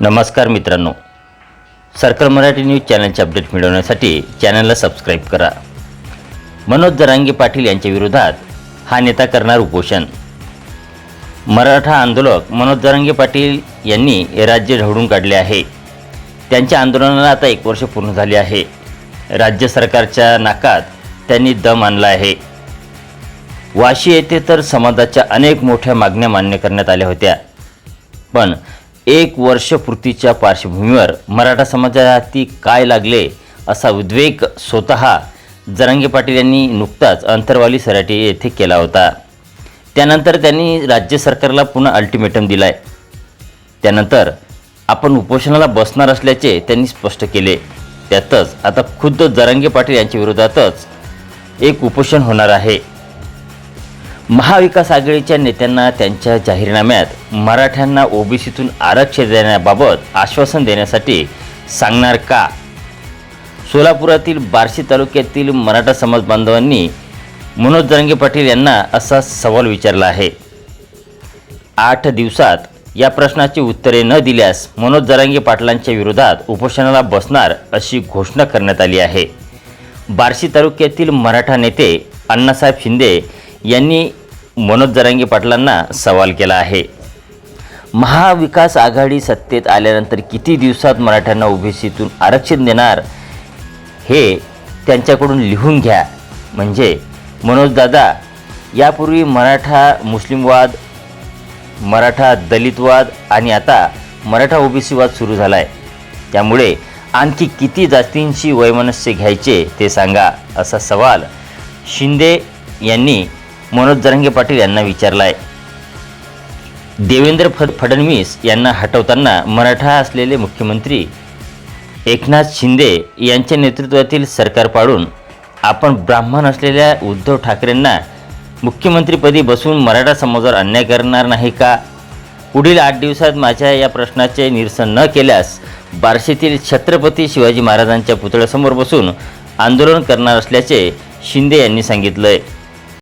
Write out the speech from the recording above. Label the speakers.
Speaker 1: नमस्कार मित्रांनो. Circle Marathi news चॅनलचे अपडेट मिळवण्यासाठी चॅनलला सबस्क्राईब करा. मनोज जरांगे पाटील यांच्या विरोधात हा नेता करणार उपोषण. मराठा आंदोलक मनोज जरांगे पाटील यांनी राज्य ढवळून काढले आहे. त्यांच्या आंदोलनाला आता एक वर्ष पूर्ण झाले आहे. राज्य सरकारच्या नाकात त्यांनी दम आणला आहे. वाशी येथे तर समाजाच्या अनेक मोठ्या मागण्या मान्य करण्यात आल्या होत्या. पण एक वर्ष पूर्तीच्या पार्श्वभूमीवर मराठा समाजाती काय लागले असा उद्वेग स्वतः जरांगे पाटील यांनी नुकताच अंतरवाली सराटी येथे केला होता. त्यानंतर त्यांनी राज्य सरकारला पुन्हा अल्टिमेटम दिलाय. त्यानंतर आपण उपोषणाला बसणार असल्याचे त्यांनी स्पष्ट केले. त्यातच आता खुद्द जरांगे पाटील यांच्या विरोधातच एक उपोषण होणार आहे. महाविकास आघाडीच्या नेत्यांना त्यांच्या जाहीरनाम्यात मराठ्यांना ओबीसीतून आरक्षण देण्याबाबत आश्वासन देण्यासाठी सांगणार का? सोलापुरातील बार्शी तालुक्यातील मराठा समाज बांधवांनी मनोज जरांगे पाटील यांना असा सवाल विचारला आहे. आठ दिवसात या प्रश्नाची उत्तरे न दिल्यास मनोज जरांगे पाटलांच्या विरोधात उपोषणाला बसणार अशी घोषणा करण्यात आली आहे. बार्शी तालुक्यातील मराठा नेते अण्णासाहेब शिंदे यांनी मनोज जरांगी पाटलांना सवाल केला आहे. महाविकास आघाडी सत्तेत आल्यानंतर किती दिवसात मराठ्यांना ओबीसीतून आरक्षण देणार हे त्यांच्याकडून लिहून घ्या. म्हणजे मनोजदादा यापूर्वी मराठा मुस्लिमवाद मराठा दलितवाद आणि आता मराठा ओबीसीवाद सुरू झाला आहे त्यामुळे आणखी किती जातींशी वैमनस्य घ्यायचे ते सांगा असा सवाल शिंदे यांनी मनोज जरंगे पाटील यांना विचारला आहे देवेंद्र फड फडणवीस यांना हटवताना मराठा असलेले मुख्यमंत्री एकनाथ शिंदे यांच्या नेतृत्वातील सरकार पाडून आपण ब्राह्मण असलेल्या उद्धव ठाकरेंना मुख्यमंत्रीपदी बसून मराठा समाजावर अन्याय करणार नाही का? पुढील आठ दिवसात माझ्या या प्रश्नाचे निरसन न केल्यास बार्शीतील छत्रपती शिवाजी महाराजांच्या पुतळ्यासमोर बसून आंदोलन करणार असल्याचे शिंदे यांनी सांगितलं आहे